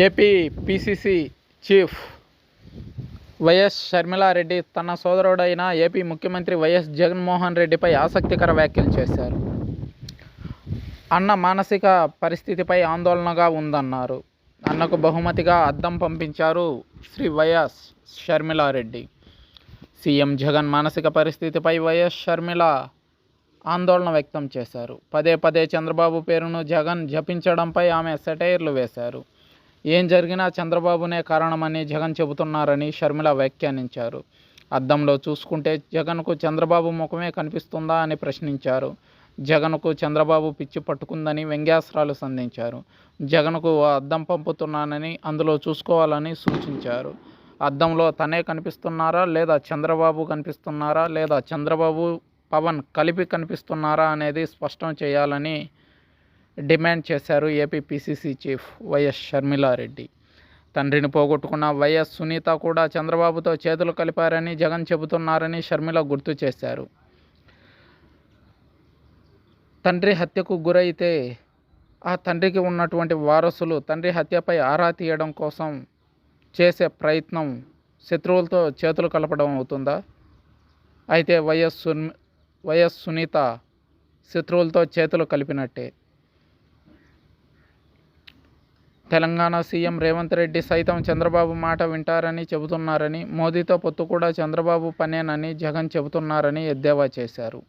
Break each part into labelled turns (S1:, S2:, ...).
S1: AP PCC chief YS Sharmila Reddy తన సోదరుడైన AP ముఖ్యమంత్రి వైఎస్ జగన్మోహన్ రెడ్డిపై ఆసక్తికర వ్యాఖ్యలు చేశారు. అన్న మానసిక పరిస్థితిపై ఆందోళనగా ఉందన్నారు. అన్నకు బహుమతిగా అద్దం పంపించారు శ్రీ వైఎస్ షర్మిలారెడ్డి. సీఎం జగన్ మానసిక పరిస్థితిపై వైఎస్ షర్మిల ఆందోళన వ్యక్తం చేశారు. పదే పదే చంద్రబాబు పేరును జగన్ జపించడంపై ఆమె సెటైర్లు వేశారు. ఏం జరిగినా చంద్రబాబునే కారణమని జగన్ చెబుతున్నారని షర్మిల వ్యాఖ్యానించారు. అద్దంలో చూసుకుంటే జగన్కు చంద్రబాబు ముఖమే కనిపిస్తుందా అని ప్రశ్నించారు. జగన్కు చంద్రబాబు పిచ్చి పట్టుకుందని వ్యంగ్యాస్త్రాలు సంధించారు. జగన్కు ఓ అద్దం పంపుతున్నానని అందులో చూసుకోవాలని సూచించారు. అద్దంలో తనే కనిపిస్తున్నారా లేదా చంద్రబాబు కనిపిస్తున్నారా లేదా చంద్రబాబు పవన్ కలిపి కనిపిస్తున్నారా అనేది స్పష్టం చేయాలని డిమాండ్ చేశారు AP PCC chief YS Sharmila Reddy. తండ్రిని పోగొట్టుకున్న వైఎస్ సునీత కూడా చంద్రబాబుతో చేతులు కలిపారని జగన్ చెబుతున్నారని షర్మిల గుర్తు చేశారు. తండ్రి హత్యకు గురైతే ఆ తండ్రికి ఉన్నటువంటి వారసులు తండ్రి హత్యపై ఆరా తీయడం కోసం చేసే ప్రయత్నం శత్రువులతో చేతులు కలపడం అవుతుందా? అయితే వైఎస్ సున్ వైఎస్ సునీత శత్రువులతో చేతులు కలిపినట్టే. తెలంగాణ సీఎం రేవంత్ రెడ్డి సైతం చంద్రబాబు మాట వింటారని చెబుతున్నారని మోదీతో పొత్తు కూడా చంద్రబాబు పనేనని జగన్ చెబుతున్నారని ఎద్దేవా చేశారు.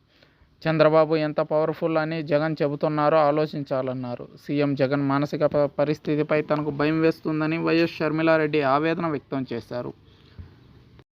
S1: చంద్రబాబు ఎంత పవర్ఫుల్ అని జగన్ చెబుతున్నారో ఆలోచించాలన్నారు. సీఎం జగన్ మానసిక పరిస్థితిపై తనకు భయం వేస్తుందని వైఎస్ షర్మిలారెడ్డి ఆవేదన వ్యక్తం చేశారు.